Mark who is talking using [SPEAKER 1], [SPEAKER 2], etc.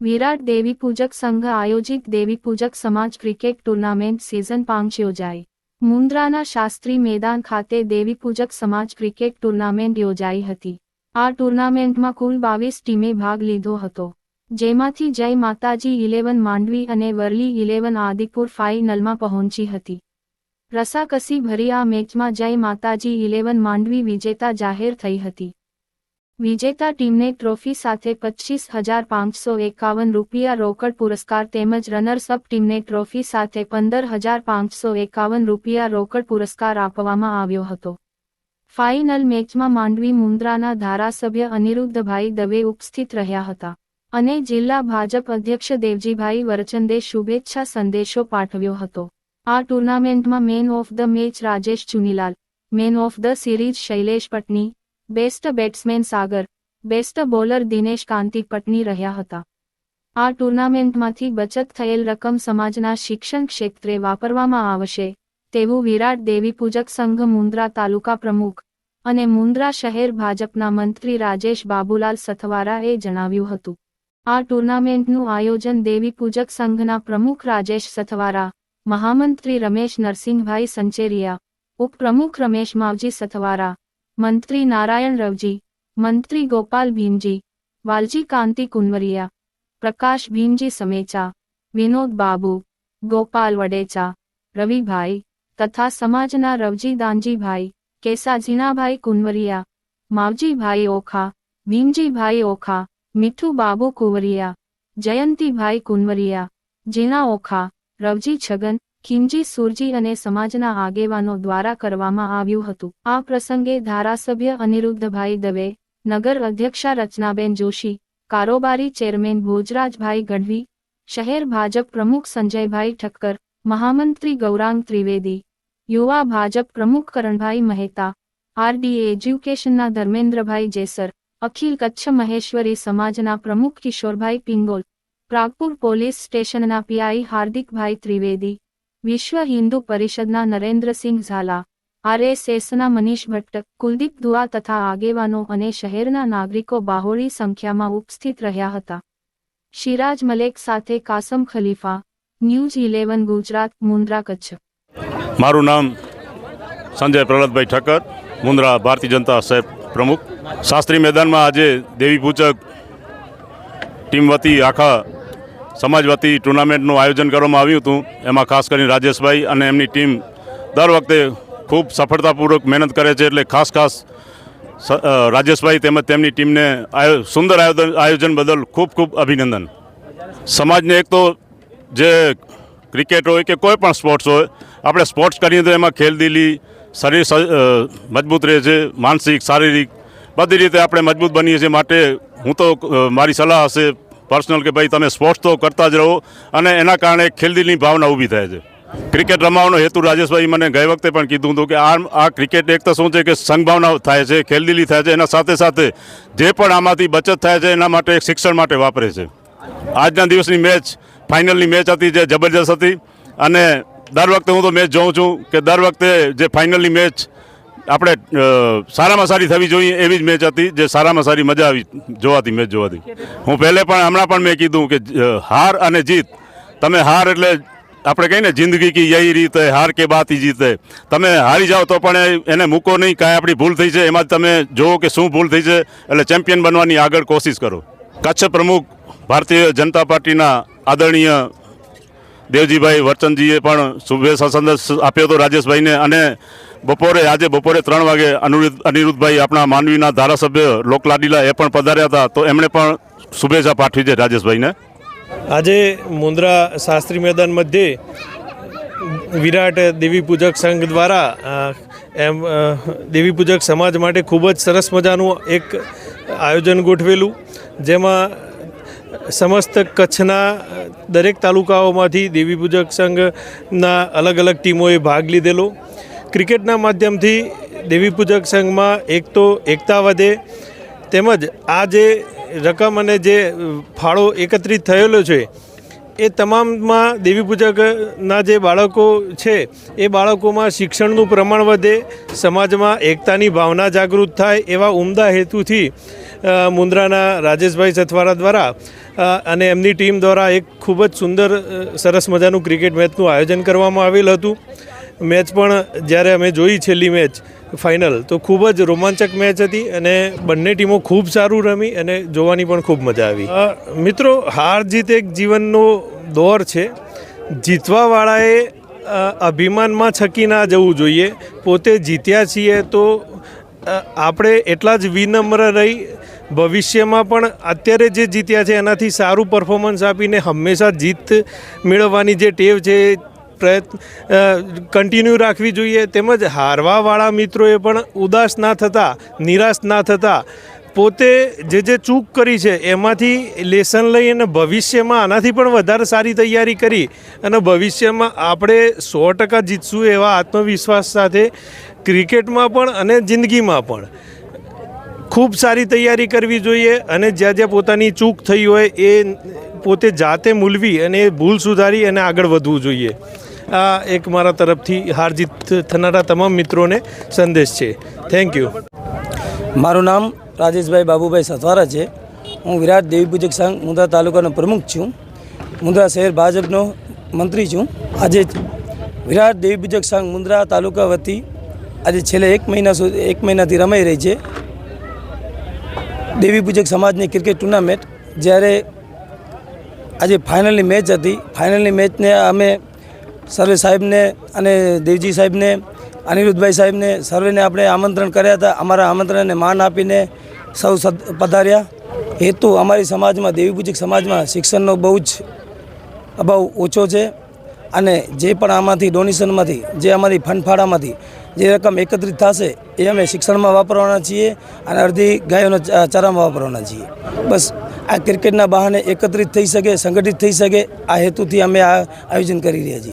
[SPEAKER 1] વિરાટ દેવી પૂજક સંઘ આયોજિત દેવી પૂજક સમાજ ક્રિકેટ ટુર્નામેન્ટ સિઝન પાંચ યોજાઈ. મુન્દ્રાના શાસ્ત્રી મેદાન ખાતે દેવી પૂજક સમાજ ક્રિકેટ ટુર્નામેન્ટ યોજાઈ હતી. આ ટુર્નામેન્ટમાં કુલ બાવીસ ટીમે ભાગ લીધો હતો. જેમાંથી જય માતાજી ઇલેવન માંડવી અને વરલી ઇલેવન આદિપુર ફાઇનલમાં પહોંચી હતી. રસાકસી ભરી આ મેચમાં જય માતાજી ઇલેવન માંડવી વિજેતા જાહેર થઈ હતી. વિજેતા ટીમને ટ્રોફી સાથે પચીસ હજાર પાંચસો એકાવન રૂપિયા રોકડ પુરસ્કાર તેમજ રનર્સઅપ ટીમને ટ્રોફી સાથે પંદર હજાર પાંચસો એકાવન રૂપિયા રોકડ પુરસ્કાર આપવામાં આવ્યો હતો. ફાઇનલ મેચમાં માંડવી મુન્દ્રાના ધારાસભ્ય અનિરુદ્ધભાઈ દવે ઉપસ્થિત રહ્યા હતા અને જિલ્લા ભાજપ અધ્યક્ષ દેવજીભાઈ વરચંદે શુભેચ્છા સંદેશો પાઠવ્યો હતો. આ ટુર્નામેન્ટમાં man of the match Rajesh Chunilal, man of the series Shailesh Patni, best batsman Sagar, best bowler Dinesh Kanti Patni રહ્યા હતા. આ ટુર્નામેન્ટમાંથી બચત થયેલ રકમ સમાજના શિક્ષણ ક્ષેત્રે વાપરવામાં આવશે, તેવું વિરાટ દેવી પૂજક સંઘ મુન્દ્રા તાલુકા પ્રમુખ અને મુન્દ્રા શહેર ભાજપના મંત્રી રાજેશ બાબુલાલ સથવારાએ જણાવ્યું હતું. આ ટુર્નામેન્ટનું આયોજન દેવી પૂજક સંઘના પ્રમુખ રાજેશ સથવારા મહામંત્રી રમેશ નરસિંહભાઈ સંચેરિયા, ઉપપ્રમુખ રમેશ માવજી સથવારા, મંત્રી નારાયણ રવજી, મંત્રી ગોપાલ ભીમજી, વાલજી કાંતિ કુંવરિયા, પ્રકાશ ભીમજી સમેચા, વિનોદ બાબુ, ગોપાલ વડેચા, રવિભાઈ, તથા સમાજના રવજી દાનજીભાઈ કેસા ઝીણાભાઈ કુંવરિયા, માવજીભાઈ ઓખા, ભીમજીભાઈ ઓખા મીઠુ બાબુ કુંવરિયા, જયંતીભાઈ કુંવરિયા જીણા ઓખા રવજી છગન, ખીમજી સુરજી અને સમાજના આગેવાનો દ્વારા કરવામાં આવ્યું હતું. આ પ્રસંગે ધારાસભ્ય અનિરુદ્ધભાઈ દવે, નગર અધ્યક્ષા રચનાબેન જોશી, કારોબારી ચેરમેન ભોજરાજભાઈ ગઢવી, શહેર ભાજપ પ્રમુખ સંજયભાઈ ઠક્કર, મહામંત્રી ગૌરાંગ ત્રિવેદી, યુવા ભાજપ પ્રમુખ કરણભાઈ મહેતા આરડી એજ્યુકેશનના ધર્મેન્દ્રભાઈ જેસર, અખિલ કચ્છ મહેશ્વરી સમાજના પ્રમુખ કિશોરભાઈ પિંગોલ પ્રાગપુર પોલીસ સ્ટેશનના પીઆઈ હાર્દિકભાઈ ત્રિવેદી, વિશ્વ હિન્દુ પરિષદના નરેન્દ્રસિંહ ઝાલા, આરએસએસના મનીષ ભટ્ટ, કુલદીપ દુઆ તથા આગેવાનો અને શહેરના નાગરિકો બાહોળી સંખ્યામાં ઉપસ્થિત રહ્યા હતા. શિરાજ મલેક સાથે કાસમ ખલીફા, ન્યૂઝ ઇલેવન ગુજરાત, મુન્દ્રા કચ્છ.
[SPEAKER 2] મારું નામ સંજય પ્રહલાદભાઈ ઠક્કર, મુન્દ્રા ભારતીય જનતા સાહેબ પ્રમુખ. શાસ્ત્રી મેદાનમાં આજે દેવી પૂજક ટીમ વતી આખા સમાજ ટુર્નામેન્ટનું આયોજન કરવામાં આવ્યું હતું. એમાં ખાસ કરીને રાજેશભાઈ અને એમની ટીમ દર વખતે ખૂબ સફળતાપૂર્વક મહેનત કરે છે એટલે ખાસ ખાસ રાજેશભાઈ તેમજ તેમની ટીમને સુંદર આયોજન આયોજન બદલ ખૂબ ખૂબ અભિનંદન. સમાજને એક તો જે ક્રિકેટ હોય કે કોઈ પણ સ્પોર્ટ્સ હોય, આપણે સ્પોર્ટ્સ કરીએ તો એમાં ખેલદિલી શરીર મજબૂત રહે છે, માનસિક, શારીરિક, બધી રીતે આપણે મજબૂત બનીએ છીએ માટે હું તો મારી સલાહ હશે પર્સનલ કે ભાઈ તમે સ્પોર્ટ્સ તો કરતા જ રહો અને એના કારણે ખેલદિલની ભાવના ઊભી થાય છે. ક્રિકેટ રમવાનો હેતુ રાજેશભાઈ મને ગઈ વખતે પણ કીધું હતું કે આ આ ક્રિકેટ એક તો શું છે કે સંઘભાવના થાય છે, ખેલદીલી થાય છે, એના સાથે સાથે જે પણ આમાંથી બચત થાય છે એના માટે શિક્ષણ માટે વાપરે છે. આજના દિવસની મેચ, ફાઇનલની મેચ હતી જે જબરજસ્ત હતી અને દર વખતે હું તો મેચ જોઉં છું કે દર વખતે જે ફાઇનલની મેચ આપણે સારામાં સારી થવી જોઈએ એવી જ મેચ હતી જે સારામાં સારી મજા આવી જોવાતી, મેચ જોવાતી. હું પહેલે પણ, હમણાં પણ મેં કીધું કે હાર અને જીત. તમે હાર એટલે, આપણે કહીએ ને, જિંદગી કી યહી રીત હાર કે બાત જીત હૈ. તમે હારી જાઓ તો પણ એને મૂકો નહીં, કાંઈ આપણી ભૂલ થઈ છે. એમાં તમે જુઓ કે શું ભૂલ થઈ છે, એટલે ચેમ્પિયન બનવાની આગળ કોશિશ કરો. કચ્છ પ્રમુખ ભારતીય જનતા પાર્ટીના આદરણીય દેવજીભાઈ વરચંદજીએ પણ શુભેચ્છા સંદેશ આપ્યો હતો રાજેશભાઈને અને બપોરે, આજે બપોરે ત્રણ વાગે અનિરુદ્ધ, અનિરુદ્ધભાઈ આપણા માનવીના ધારાસભ્ય લોકલાડીલા એ પણ પધાર્યા હતા. તો એમણે પણ શુભેચ્છા પાઠવી છે રાજેશભાઈને.
[SPEAKER 3] આજે મુન્દ્રા શાસ્ત્રી મેદાન મધ્યે વિરાટ દેવી પૂજક સંઘ દ્વારા એમ દેવી પૂજક સમાજ માટે ખૂબ જ સરસ મજાનું એક આયોજન ગોઠવેલું, જેમાં સમસ્ત કચ્છના દરેક તાલુકાઓમાંથી દેવી પૂજક સંઘના અલગ અલગ ટીમોએ ભાગ લીધેલો. ક્રિકેટના માધ્યમથી દેવી પૂજક સંઘમાં એક તો એકતા વધે, તેમજ આ જે રકમ અને જે ફાળો એકત્રિત થયેલો છે એ તમામમાં દેવી પૂજકના જે બાળકો છે, એ બાળકોમાં શિક્ષણનું પ્રમાણ વધે, સમાજમાં એકતાની ભાવના જાગૃત થાય એવા ઉમદા હેતુથી મુંદ્રાના રાજેશભાઈ સથવારા દ્વારા અને એમની ટીમ દ્વારા એક ખૂબ જ સુંદર સરસ મજાનું ક્રિકેટ મેચનું આયોજન કરવામાં આવેલ હતું. મેચ પણ જ્યારે અમે જોઈ છેલ્લી મેચ ફાઇનલ તો ખૂબ જ રોમાંચક મેચ હતી અને બંને ટીમો ખૂબ સારું રમી અને જોવાની પણ ખૂબ મજા આવી. મિત્રો, હાર જીત એક જીવનનો દોર છે. જીતવાવાળાએ અભિમાનમાં છકી ના જવું જોઈએ. પોતે જીત્યા છીએ તો આપણે એટલા જ વિનમ્ર રહી ભવિષ્યમાં પણ અત્યારે જે જીત્યા છે એનાથી સારું પરફોર્મન્સ આપીને હંમેશા જીત મેળવવાની જે ટેવ છે પ્રયત્ન કન્ટિન્યુ રાખવી જોઈએ. તેમજ હારવાવાળા મિત્રોએ પણ ઉદાસ ના થતા, નિરાશ ના થતા, પોતે જે જે ચૂક કરી છે, એમાંથી લેસન લઈ અને ભવિષ્યમાં આનાથી પણ વધારે સારી તૈયારી કરી અને ભવિષ્યમાં આપણે સો ટકા જીતશું એવા આત્મવિશ્વાસ સાથે ક્રિકેટમાં પણ અને જિંદગીમાં પણ. ખૂબ સારી તૈયારી કરવી જોઈએ અને જ્યાં જ્યાં પોતાની ચૂક થઈ હોય એ પોતે જાતે મૂલવી અને એ ભૂલ સુધારી અને આગળ વધવું જોઈએ. આ એક મારા તરફથી હાર જીત થનારા તમામ મિત્રોને સંદેશ છે. થેન્ક યુ
[SPEAKER 4] મારું નામ રાજેશભાઈ બાબુભાઈ સથવારા છે. હું વિરાટ દેવી પૂજક સંઘ મુંદ્રા તાલુકાનો પ્રમુખ છું. મુંદ્રા શહેર ભાજપનો મંત્રી છું. આજે વિરાટ દેવી પૂજક સંઘ મુંદ્રા તાલુકા વતી આજે છેલ્લા એક મહિના સુધી એક મહિનાથી રમાઈ રહી છે. દેવી સમાજની ક્રિકેટ ટુર્નામેન્ટ જ્યારે આજે ફાઇનલની મેચ હતી. ફાઇનલની મેચને અમે સર્વે સાહેબને અને દેવજી સાહેબને, અનિરુદ્ધભાઈ સાહેબને સર્વેને આપણે આમંત્રણ કર્યા હતા. અમારા આમંત્રણને માન આપીને સૌ પધાર્યા. હેતુ અમારી સમાજમાં, દેવી પૂજક સમાજમાં શિક્ષણનો બહુ જ અભાવ ઓછો છે અને જે પણ આમાંથી ડોનેશનમાંથી, જે અમારી ફંડફાળામાંથી જે રકમ એકત્રિત થશે એ અમે શિક્ષણમાં વાપરવાના છીએ અને અડધી ગાયોના ચારામાં વાપરવાના છીએ. બસ, આ ક્રિકેટના બહાને એકત્રિત થઈ શકે, સંગઠિત થઈ શકે, આ હેતુથી અમે આ આયોજન કરી રહ્યા છીએ.